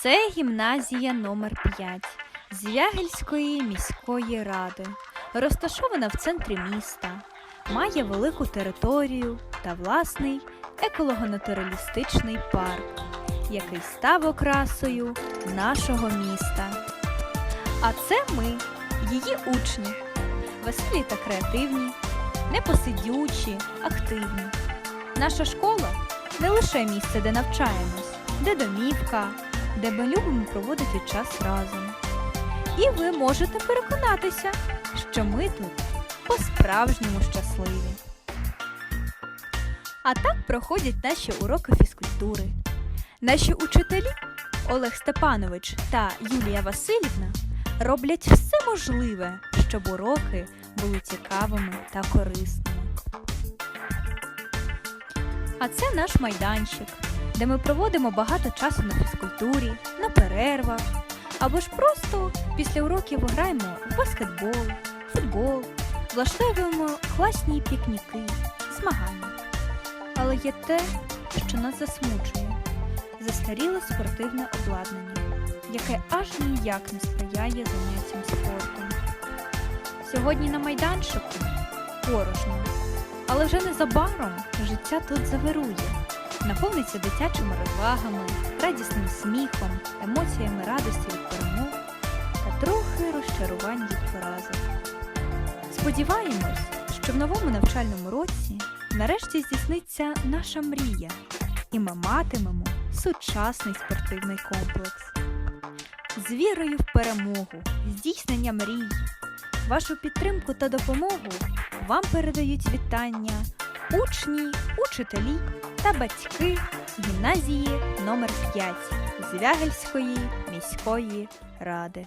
Це гімназія номер 5 Звягельської міської ради. Розташована в центрі міста, має велику територію та власний еколого-натуралістичний парк, який став окрасою нашого міста. А це ми, її учні, веселі та креативні, непосидючі, активні. Наша школа не лише місце, де навчаємось, де домівка, де ми любимо проводити час разом. І ви можете переконатися, що ми тут по-справжньому щасливі. А так проходять наші уроки фізкультури. Наші учителі Олег Степанович та Юлія Васильівна роблять все можливе, щоб уроки були цікавими та корисними. А це наш майданчик, де ми проводимо багато часу на фізкультурі, на перервах, або ж просто після уроків граємо в баскетбол, футбол, влаштовуємо класні пікніки, змагання. Але є те, що нас засмучує застаріле спортивне обладнання, яке аж ніяк не сприяє заняттям спортом. Сьогодні на майданчику порожньо, але вже незабаром життя тут завирує, наповниться дитячими розвагами, радісним сміхом, емоціями радості від перемог та трохи розчарувань від поразок. Сподіваємось, що в новому навчальному році нарешті здійсниться наша мрія, і ми матимемо сучасний спортивний комплекс. З вірою в перемогу, здійснення мрій, вашу підтримку та допомогу вам передають вітання учні, учителі та батьки гімназії номер 5 Звягельської міської ради.